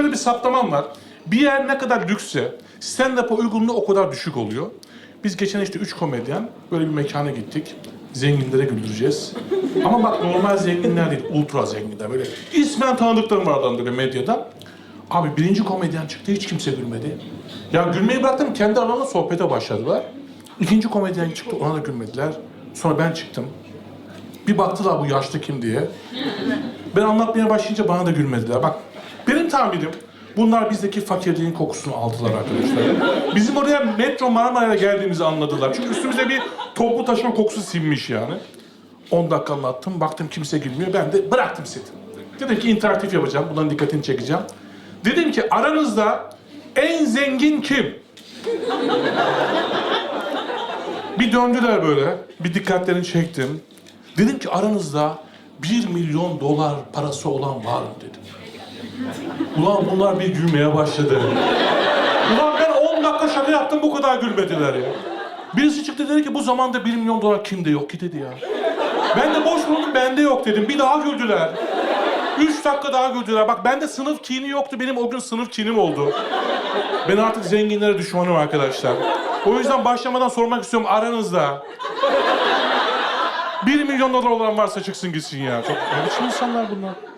şöyle bir saptamam var. Bir yer ne kadar lüksse stand-up'a uygunluğu o kadar düşük oluyor. Biz geçen işte üç komedyen böyle bir mekana gittik. Zenginlere güldüreceğiz. Ama bak normal zenginler değil, ultra zenginler. Böyle ismen tanıdıklarım var adam böyle medyada. Abi birinci komedyen çıktı, hiç kimse gülmedi. Ya gülmeyi bıraktım, kendi aralarında sohbete başladılar. İkinci komedyen çıktı, ona da gülmediler. Sonra ben çıktım. Bir baktılar bu yaşlı kim diye. Ben anlatmaya başlayınca bana da gülmediler. Bak tahminim bunlar bizdeki fakirliğin kokusunu aldılar arkadaşlar. Bizim oraya metro Marmara'ya geldiğimizi anladılar. Çünkü üstümüze bir toplu taşıma kokusu sinmiş yani. 10 dakika anlattım, baktım kimse gülmüyor. Ben de bıraktım seti. Dedim ki interaktif yapacağım, bunların dikkatini çekeceğim. Dedim ki aranızda en zengin kim? Bir döndüler böyle, bir dikkatlerini çektim. Dedim ki aranızda bir milyon dolar parası olan var mı dedim. Ulan bunlar bir gülmeye başladı. Ulan ben 10 dakika şaka yaptım bu kadar gülmediler ya. Birisi çıktı dedi ki bu zamanda 1 milyon dolar kimde yok ki dedi ya. Ben de boş bulundum bende yok dedim. Bir daha güldüler. Üç dakika daha güldüler. Bak bende sınıf kini yoktu. Benim o gün sınıf kinim oldu. Ben artık zenginlere düşmanım arkadaşlar. O yüzden başlamadan sormak istiyorum aranızda. 1 milyon dolar olan varsa çıksın gitsin ya. Çok ne biçim insanlar bunlar.